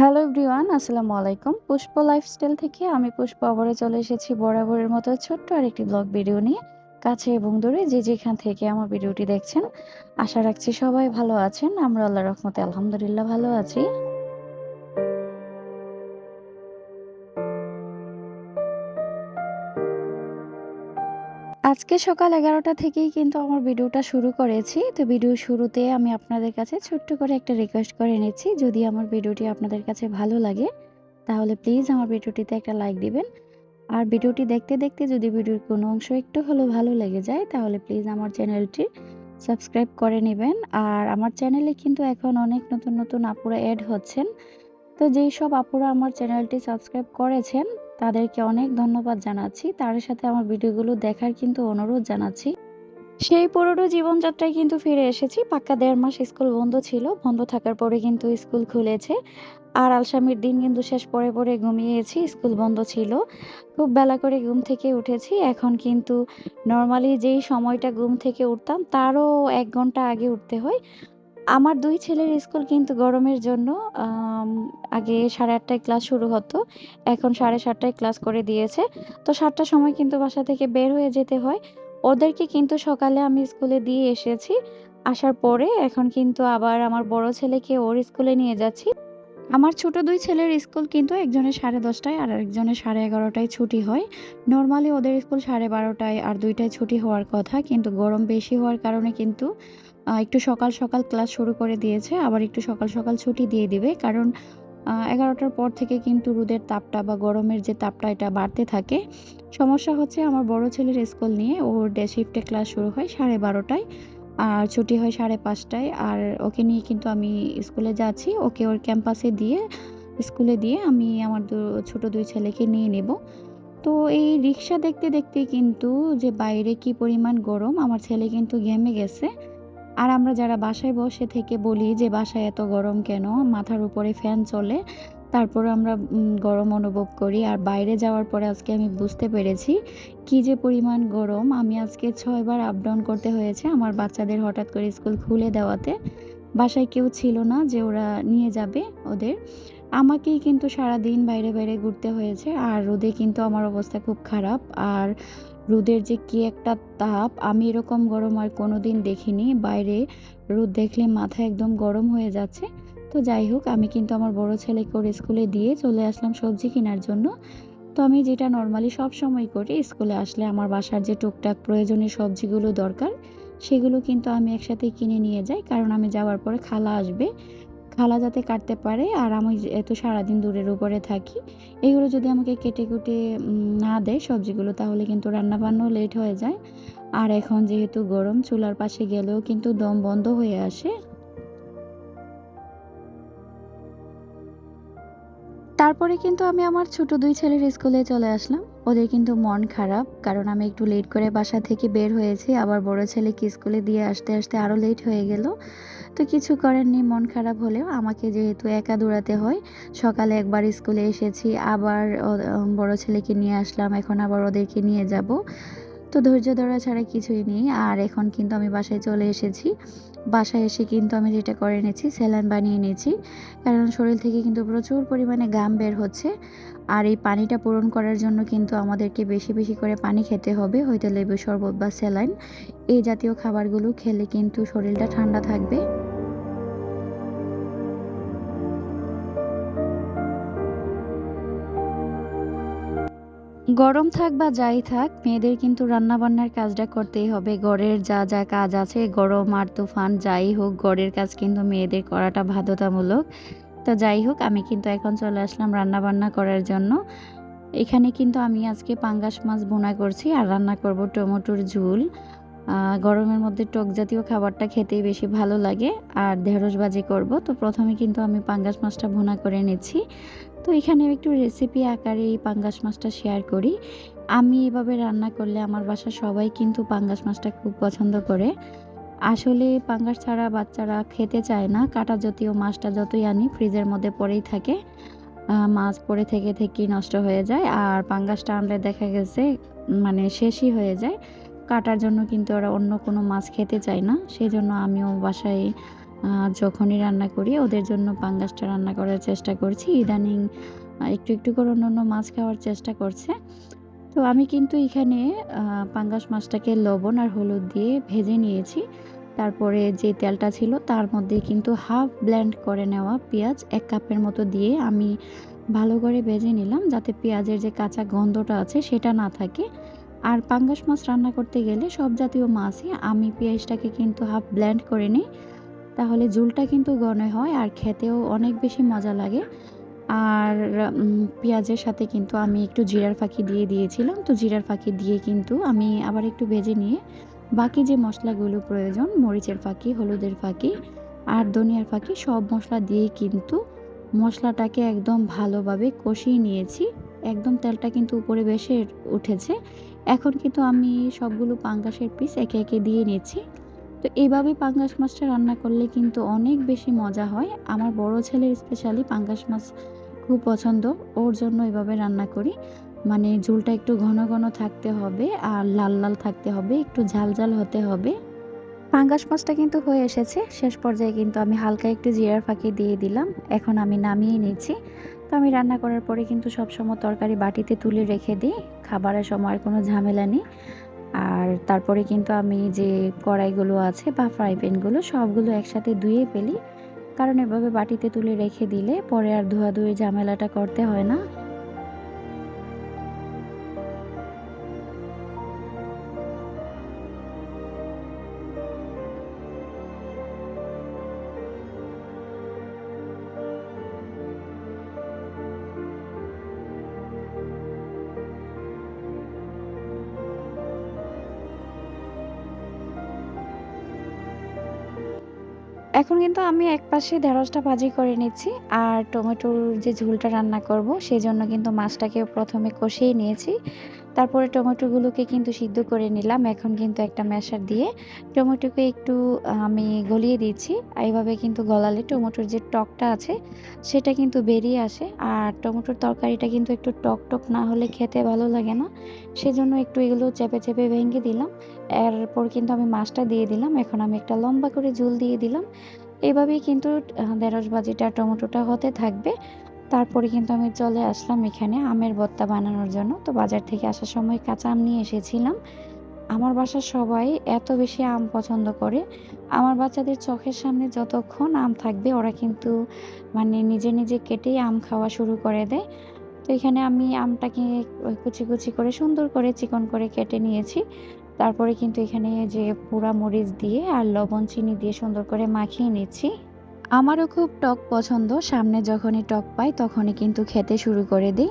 Hello everyone আসসালামু আলাইকুম। পুষ্প lifestyle থেকে আমি পুষ্প আবারও চলে এসেছি বরাবরের মতো ছোট্ট আর একটি ব্লগ ভিডিও নিয়ে। কাছে এবং দূরে যে যেখান থেকে আমার ভিডিওটি দেখছেন, আশা রাখছি সবাই ভালো আছেন। আমরা আল্লাহ রহমতে আলহামদুলিল্লাহ ভালো আছি। আজকে সকাল এগারোটা থেকেই কিন্তু আমার ভিডিওটা শুরু করেছি। তো ভিডিও শুরুতে আমি আপনাদের কাছে ছোট্ট করে একটা রিকোয়েস্ট করে নিচ্ছি, যদি আমার ভিডিওটি আপনাদের কাছে ভালো লাগে, তাহলে প্লিজ আমার ভিডিওটিতে একটা লাইক দিবেন। আর ভিডিওটি দেখতে দেখতে যদি ভিডিওর কোনো অংশ একটু হলেও ভালো লেগে যায়, তাহলে প্লিজ আমার চ্যানেলটি সাবস্ক্রাইব করে নেবেন। আর আমার চ্যানেলে কিন্তু এখন অনেক নতুন নতুন আপুরা অ্যাড হচ্ছেন। তো যেই সব আপুরা আমার চ্যানেলটি সাবস্ক্রাইব করেছেন, তাদেরকে অনেক ধন্যবাদ জানাচ্ছি। তার সাথে আমার ভিডিওগুলো দেখার কিন্তু অনুরোধ জানাচ্ছি। সেই পুরোনো জীবনযাত্রায় কিন্তু ফিরে এসেছি। পাক্কা দেড় মাস স্কুল বন্ধ ছিল। বন্ধ থাকার পরে কিন্তু স্কুল খুলেছে। আর আলসামির দিন কিন্তু শেষ পরে পরে ঘুমিয়েছি। স্কুল বন্ধ ছিল। খুব বেলা করে ঘুম থেকে উঠেছি। এখন কিন্তু নর্মালি যেই সময়টা ঘুম থেকে উঠতাম, তারও এক ঘণ্টা আগে উঠতে হয়। আমার দুই ছেলের স্কুল কিন্তু গরমের জন্য আগে সাড়ে আটটায় ক্লাস শুরু হতো, এখন সাড়ে সাতটায় ক্লাস করে দিয়েছে। তো সাতটার সময় কিন্তু বাসা থেকে বের হয়ে যেতে হয়। ওদেরকে কিন্তু সকালে আমি স্কুলে দিয়ে এসেছি। আসার পরে এখন কিন্তু আবার আমার বড় ছেলেকে ওর স্কুলে নিয়ে যাচ্ছি। আমার ছোট দুই ছেলের স্কুল কিন্তু একজনের সাড়ে দশটায় আর একজনের সাড়ে এগারোটায় ছুটি হয়। নর্মালি ওদের স্কুল সাড়ে বারোটায় আর দুইটায় ছুটি হওয়ার কথা, কিন্তু গরম বেশি হওয়ার কারণে কিন্তু একটু সকাল সকাল ক্লাস শুরু করে দিয়েছে, আবার একটু সকাল সকাল ছুটি দিয়ে দিবে। কারণ এগারোটার পর থেকে কিন্তু রোদের তাপটা বা গরমের যে তাপটা, এটা বাড়তে থাকে। সমস্যা হচ্ছে আমার বড় ছেলের স্কুল নিয়ে ওর ডে শিফটে ক্লাস শুরু হয় সাড়ে বারোটায়, আর ছুটি হয় সাড়ে পাঁচটায়। আর ওকে নিয়ে কিন্তু আমি স্কুলে যাচ্ছি, ওকে ওর ক্যাম্পাসে দিয়ে, স্কুলে দিয়ে আমি আমার ছোট দুই ছেলেকে নিয়ে নেব। তো এই রিক্সা দেখতে দেখতে কিন্তু যে বাইরে কি পরিমাণ গরম, আমার ছেলে কিন্তু ঘেমে গেছে। আর আমরা যারা বাসায় বসে থেকে বলি যে, বাসায় এত গরম কেন? মাথার উপরে ফ্যান চলে। তারপর আমরা গরম অনুভব করি। আর বাইরে যাওয়ার পরে আজকে আমি বুঝতে পেরেছি কি যে পরিমাণ গরম। আমি আজকে ছয়বার আপ ডাউন করতে হয়েছে আমার বাচ্চাদের হঠাৎ করে স্কুল খুলে দেওয়াতে। বাসায় কেউ ছিল না যে ওরা নিয়ে যাবে ওদের। আমাকেই কিন্তু সারা দিন বাইরে বাইরে ঘুরতে হয়েছে। আর রোদে কিন্তু আমার অবস্থা খুব খারাপ। আর রোদের যে কি একটা তাপ, আমি এরকম গরম আর কোনো দিন দেখিনি। বাইরে রোদ দেখলে মাথা একদম গরম হয়ে যাচ্ছে। তো যাই হোক, আমি কিন্তু আমার বড় ছেলেকে ওর স্কুলে দিয়ে চলে আসলাম সবজি কেনার জন্য। তো আমি যেটা নর্মালি সব সময় করি, স্কুলে আসলে আমার বাসার যে টুকটাক প্রয়োজনীয় সবজিগুলো দরকার, সেগুলো কিন্তু আমি একসাথে কিনে নিয়ে যাই। কারণ আমি যাওয়ার পরে খালা আসবে। খালা যাতে কাটতে পারে আর আমি যেহেতু সারাদিন দূরের উপরে থাকি, এগুলো যদি আমাকে কেটে কুটে না দেয় সবজিগুলো, তাহলে কিন্তু রান্না রান্নাবান্নাও লেট হয়ে যায়। আর এখন যেহেতু গরম, চুলার পাশে গেলেও কিন্তু দম বন্ধ হয়ে আসে। তারপরে কিন্তু আমি আমার ছোট দুই ছেলের স্কুলে চলে আসলাম। ওদের কিন্তু মন খারাপ, কারণ আমি একটু লেট করে বাসা থেকে বের হয়েছি। আবার বড় ছেলেকে স্কুলে দিয়ে আসতে আসতে আরও লেট হয়ে গেল। তো কিছু করার নেই, মন খারাপ হলেও আমাকে যেহেতু একা দৌড়াতে হয়, সকালে একবার স্কুলে এসেছি, আবার বড় ছেলেকে নিয়ে আসলাম। এখন আবার ওদেরকে নিয়ে যাব। তো ধৈর্য ধরা ছাড়া কিছুই নেই। আর এখন কিন্তু আমি বাসায় চলে এসেছি। বাসায় এসে কিন্তু আমি যেটা করে নিয়েছি স্যালান বানিয়ে নিয়েছি কারণ শরীর থেকে কিন্তু প্রচুর পরিমাণে গাম বের হচ্ছে। আর এই পানিটা পূরণ করার জন্য কিন্তু আমাদেরকে বেশি বেশি করে পানি খেতে হবে, হয়তো লেবু শরবত বা স্যালাইন। এই জাতীয় খাবারগুলো খেলে কিন্তু শরীরটা ঠান্ডা থাকবে। গরম থাক বা যাই থাক, মেয়েদের কিন্তু রান্নাবান্নার কাজটা করতেই হবে। ঘরের যা যা কাজ আছে, গরম আর তুফান, যাই হোক, ঘরের কাজ কিন্তু মেয়েদের করাটা বাধ্যতামূলক। তো যাই হোক, আমি কিন্তু এখন চলে আসলাম রান্নাবান্না করার জন্য। এখানে কিন্তু আমি আজকে পাঙ্গাস মাছ বোনা করছি আর রান্না করব টমেটোর ঝুল। গরমের মধ্যে টক জাতীয় খাবারটা খেতেই বেশি ভালো লাগে। আর ঢেঁড়স ভাজি করব। তো প্রথমে কিন্তু আমি পাঙ্গাস মাছটা ভুনা করে নিচ্ছি। তো এখানে একটু রেসিপি আকারে এই পাঙ্গাস মাছটা শেয়ার করি। আমি এভাবে রান্না করলে আমার বাসার সবাই কিন্তু পাঙ্গাস মাছটা খুব পছন্দ করে। আসলে পাঙ্গাস ছাড়া বাচ্চারা খেতে চায় না। কাটা জাতীয় মাছটা যতই আনি ফ্রিজের মধ্যে পড়েই থাকে। মাছ পড়ে থেকে থেকেই নষ্ট হয়ে যায়। আর পাঙ্গাসটা আনলে দেখা গেছে মানে শেষই হয়ে যায়। কাটার জন্য কিন্তু ওরা অন্য কোনো মাছ খেতে চায় না সেই জন্য আমিও বাসায় যখনই রান্না করি ওদের জন্য পাঙ্গাসটা রান্না করার চেষ্টা করছি। ইদানিং একটু, একটু করে অন্য অন্য মাছ খাওয়ার চেষ্টা করছে। তো আমি কিন্তু এখানে পাঙ্গাস মাছটাকে লবণ আর হলুদ দিয়ে ভেজে নিয়েছি। তারপরে যে তেলটা ছিল তার মধ্যে কিন্তু হাফ ব্ল্যান্ড করে নেওয়া পেঁয়াজ এক কাপের মতো দিয়ে আমি ভালো করে ভেজে নিলাম যাতে পেঁয়াজের যে কাঁচা গন্ধটা আছে সেটা না থাকে। আর পাঙ্গাস মাছ রান্না করতে গেলে সব জাতীয় মাছই আমি পেঁয়াজটাকে কিন্তু হাফ ব্ল্যান্ড করে নিই। তাহলে ঝোলটা কিন্তু ঘন হয় আর খেতেও অনেক বেশি মজা লাগে। আর পেঁয়াজের সাথে কিন্তু আমি একটু জিরার ফাঁকি দিয়ে দিয়েছিলাম। তো জিরার ফাঁকি দিয়ে কিন্তু আমি আবার একটু ভেজে নিয়ে বাকি যে মশলাগুলো প্রয়োজন মরিচের ফাঁকি, হলুদের ফাঁকি আর ধনিয়ার ফাঁকি সব মশলা দিয়ে কিন্তু মশলাটাকে একদম ভালোভাবে কষিয়ে নিয়েছি। একদম তেলটা কিন্তু উপরে ভেসে উঠেছে। এখন কিন্তু আমি সবগুলো পাঙ্গাসের পিস একে, একে দিয়ে নিয়েছি তো এভাবে পাঙ্গাস মাছটা রান্না করলে কিন্তু অনেক বেশি মজা হয়। আমার বড় ছেলের স্পেশালি পাঙ্গাস মাছ খুব পছন্দ। ওর জন্য এভাবে রান্না করি। মানে ঝোলটা একটু ঘন, ঘন থাকতে হবে আর লাল, লাল থাকতে হবে, একটু ঝাল, ঝাল হতে হবে। পাঙ্গাস মাছটা কিন্তু হয়ে এসেছে। শেষ পর্যায়ে কিন্তু আমি হালকা একটু জিরার ফাঁকি দিয়ে দিলাম। এখন আমি নামিয়ে নিচ্ছি। তো আমি রান্না করার পরে কিন্তু সবসময় তরকারি বাটিতে তুলে রেখে দিই। খাবারের সময় আর কোনো ঝামেলা নেই। আর তারপরে কিন্তু আমি যে কড়াইগুলো আছে বা ফ্রাই প্যানগুলো সবগুলো একসাথে ধুয়ে ফেলি। কারণ এভাবে বাটিতে তুলে রেখে দিলে পরে আর ধোয়াধুয়ির ঝামেলাটা করতে হয় না। এখন কিন্তু আমি এক পাশে ঢেঁড়সটা ভাজি করে নিচ্ছি। আর টমেটোর যে ঝোলটা রান্না করব সেই জন্য কিন্তু মাছটাকে প্রথমে কষিয়ে নিয়েছি। তারপরে টমেটোগুলোকে কিন্তু সিদ্ধ করে নিলাম। এখন কিন্তু একটা ম্যাশার দিয়ে টমেটোকে একটু আমি গলিয়ে দিচ্ছি। এভাবে কিন্তু গলালে টমেটোর যে টকটা আছে সেটা কিন্তু বেরিয়ে আসে। আর টমেটোর তরকারিটা কিন্তু একটু টক, টক না হলে খেতে ভালো লাগে না। সেজন্য একটু এগুলো চেপে, চেপে ভেঙে দিলাম। এরপর কিন্তু আমি মাছটা দিয়ে দিলাম। এখন আমি একটা লম্বা করে ঝোল দিয়ে দিলাম। এভাবেই কিন্তু ঢেঁড়স ভাজিটা টমেটোটা হতে থাকবে। তারপরে কিন্তু আমি চলে আসলাম এখানে আমের ভর্তা বানানোর জন্য। তো বাজার থেকে আসার সময় কাঁচা আম নিয়ে এসেছিলাম। আমার বাসার সবাই এত বেশি আম পছন্দ করে। আমার বাচ্চাদের চোখের সামনে যতক্ষণ আম থাকবে ওরা কিন্তু মানে নিজে, নিজে কেটেই আম খাওয়া শুরু করে দেয়। তো এখানে আমি আমটাকে কুচি, কুচি করে সুন্দর করে চিকন করে কেটে নিয়েছি। তারপরে কিন্তু এখানে যে পোড়া মরিচ দিয়ে আর লবণ চিনি দিয়ে সুন্দর করে মাখিয়ে নিচ্ছি। আমারও খুব টক পছন্দ। সামনে যখনই টক পাই, তখনই কিন্তু খেতে শুরু করে দিই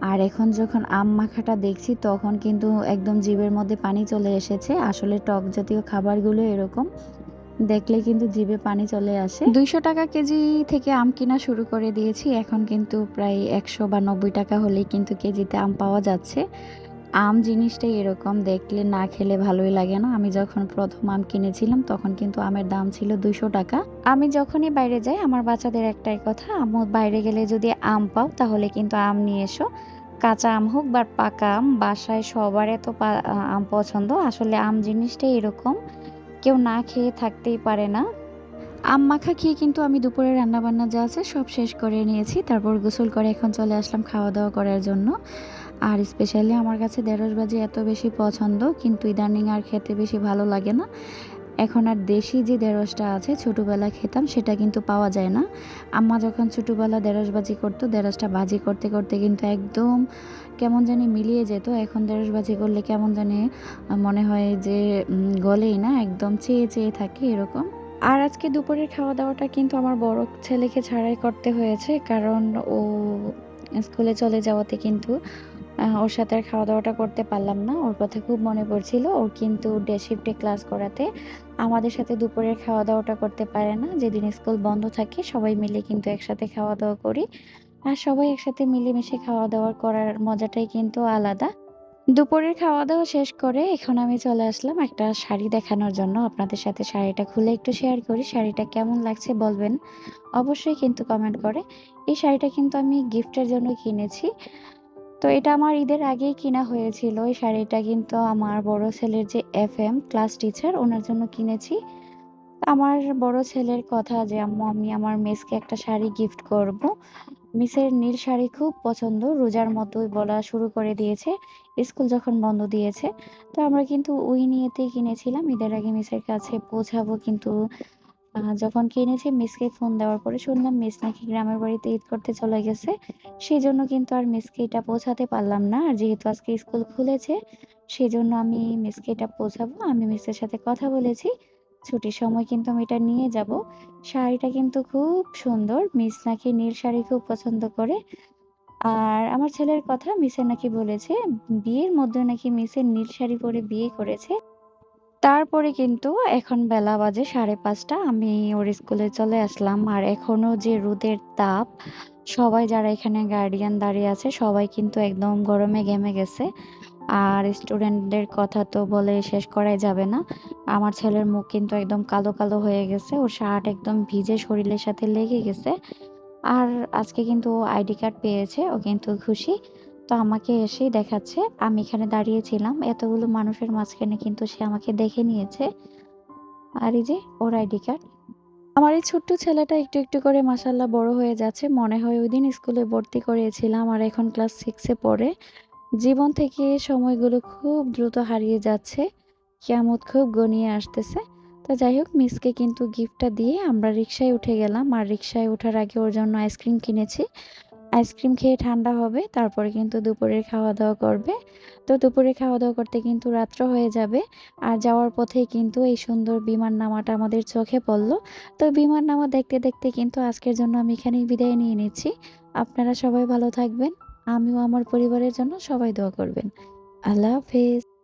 আর এখন যখন আম মাখাটা দেখছি, তখন কিন্তু একদম জিভের মধ্যে পানি চলে এসেছে। আসলে টক জাতীয় খাবারগুলো এরকম। দেখলে কিন্তু জিভে পানি চলে আসে। ৳২০০ কেজি থেকে আম কিনা শুরু করে দিয়েছি। এখন কিন্তু প্রায় ১০০ বা ৳৯০ হলেই কিন্তু কেজিতে আম পাওয়া যাচ্ছে। আম জিনিসটাই এরকম দেখলে না খেলে ভালোই লাগে না। আমি যখন প্রথম আম কিনেছিলাম তখন কিন্তু আমের দাম ছিল ৳২০০ আমি যখনই বাইরে যাই আমার বাচ্চাদের একটাই কথা, "আম্মু বাইরে গেলে যদি আম পাও তাহলে কিন্তু আম নিয়ে এসো। কাঁচা আম হোক বা পাকা আম বাসায় সবার এত আম পছন্দ। আসলে আম জিনিসটাই এরকম। কেউ না খেয়ে থাকতেই পারে না।" আম মাখা খেয়ে কিন্তু আমি দুপুরে রান্নাবান্না যা আছে সব শেষ করে নিয়েছি। তারপর গোসল করে এখন চলে আসলাম খাওয়া-দাওয়া করার জন্য। আর স্পেশালি আমার কাছে ঢেঁড়স ভাজি এত বেশি পছন্দ কিন্তু ইদানিং আর খেতে বেশি ভালো লাগে না। এখন আর দেশি যে ঢেঁড়সটা আছে ছোটোবেলা খেতাম সেটা কিন্তু পাওয়া যায় না। আম্মা যখন ছোটোবেলা ঢেঁড়স ভাজি করতো ঢেঁড়সটা ভাজি করতে, করতে কিন্তু একদম কেমন জানি মিলিয়ে যেত। এখন ঢেঁড়স ভাজি করলে কেমন জানি মনে হয় যে গলেই না একদম চেয়ে, চেয়ে থাকে এরকম। আর আজকে দুপুরের খাওয়া-দাওয়াটা কিন্তু আমার বড় ছেলেকে ছাড়াই করতে হয়েছে। কারণ ও স্কুলে চলে যাওয়াতে কিন্তু ওর সাথে আর খাওয়া-দাওয়াটা করতে পারলাম না। ওর কথা খুব মনে পড়ছিল। ও কিন্তু ডে শিফটে ক্লাস করাতে আমাদের সাথে দুপুরের খাওয়া-দাওয়াটা করতে পারে না। যেদিন স্কুল বন্ধ থাকে, সবাই মিলে কিন্তু একসাথে খাওয়া-দাওয়া করি। আর সবাই একসাথে মিলেমিশে খাওয়া-দাওয়া করার মজাটাই কিন্তু আলাদা। দুপুরের খাওয়া-দাওয়া শেষ করে এখন আমি চলে আসলাম একটা শাড়ি দেখানোর জন্য। আপনাদের সাথে শাড়িটা খুলে একটু শেয়ার করি। শাড়িটা কেমন লাগছে বলবেন। অবশ্যই কিন্তু কমেন্ট করে। এই শাড়িটা কিন্তু আমি গিফটের জন্য কিনেছি। তো এটা আমার ঈদের আগেই কিনা হয়েছিল। এই শাড়িটা কিন্তু আমার বড় ছেলের যে এফ এম ক্লাস টিচার ওনার জন্য কিনেছি। আমার বড় ছেলের কথা যে, "আম্মু আমি আমার মিসকে একটা শাড়ি গিফট করব।" মিসের নীল শাড়ি খুব পছন্দ। রোজার মতোই বলা শুরু করে দিয়েছে। স্কুল যখন বন্ধ দিয়েছে। তো আমরা কিন্তু ওই নিয়েতেই কিনেছিলাম। ঈদের আগে মিসের কাছে পৌঁছাবো কিন্তু যখন কিনেছি মিসকে ফোন দেওয়ার পরে শুনলাম মিস নাকি গ্রামের বাড়িতে ঈদ করতে চলে গেছে। সেই জন্য কিন্তু আর মিসকে এটা পৌঁছাতে পারলাম না। আর যেহেতু আজকে স্কুল খুলেছে, সেই জন্য আমি মিসকে এটা পৌঁছাবো। আমি মিসের সাথে কথা বলেছি। ছুটির সময় কিন্তু আমি এটা নিয়ে যাব। শাড়িটা কিন্তু খুব সুন্দর। মিস নাকি নীল শাড়ি খুব পছন্দ করে। আর আমার ছেলের কথা মিসে নাকি বলেছে, বিয়ের মধ্যেও নাকি মিসের নীল শাড়ি পরে বিয়ে করেছে। তারপরে কিন্তু এখন বেলা বাজে ৫:৩০ আমি ওর স্কুলে চলে আসলাম। আর এখনও যে রোদের তাপ, সবাই যারা এখানে গার্ডিয়ান দাঁড়িয়ে আছে সবাই কিন্তু একদম গরমে ঘেমে গেছে। আর স্টুডেন্টদের কথা তো বলে শেষ করাই যাবে না। আমার ছেলের মুখ কিন্তু একদম কালো, কালো হয়ে গেছে। ওর শার্ট একদম ভিজে শরীরের সাথে লেগে গেছে। আর আজকে কিন্তু আইডি কার্ড পেয়েছে। ও কিন্তু খুশি। তো আমাকে এসেই দেখাচ্ছে। আমি এখানে দাঁড়িয়েছিলাম। এতগুলো মানুষের মাঝখানে কিন্তু সে আমাকে দেখে নিয়েছে। আর এই যে ওর আইডি কার্ড। আমার এই ছোট্ট ছেলেটা একটু, একটু করে মাশাআল্লাহ বড় হয়ে যাচ্ছে। মনে হয় ওই দিন স্কুলে ভর্তি করিয়েছিলাম আর এখন ক্লাস সিক্সে পড়ে। জীবন থেকে সময়গুলো খুব দ্রুত হারিয়ে যাচ্ছে। কিয়ামত খুব গনিয়ে আসতেছে। তো যাই হোক মিসকে কিন্তু গিফটটা দিয়ে আমরা রিক্সায় উঠে গেলাম। আর রিক্সায় ওঠার আগে ওর জন্য আইসক্রিম কিনেছি। আইসক্রিম খেয়ে ঠান্ডা হবে। তারপরে কিন্তু দুপুরের খাওয়া-দাওয়া করবে। তো দুপুরে খাওয়া-দাওয়া করতে কিন্তু রাত্র হয়ে যাবে। আর যাওয়ার পথেই কিন্তু এই সুন্দর বিমান নামাটা আমাদের চোখে পড়ল। তো বিমান নামা দেখতে, দেখতে কিন্তু আজকের জন্য আমি এখানেই বিদায় নিয়ে নিচ্ছি। আপনারা সবাই ভালো থাকবেন। আমিও আমার পরিবারের জন্য সবাই দোয়া করবেন। আল্লাহ হাফেজ।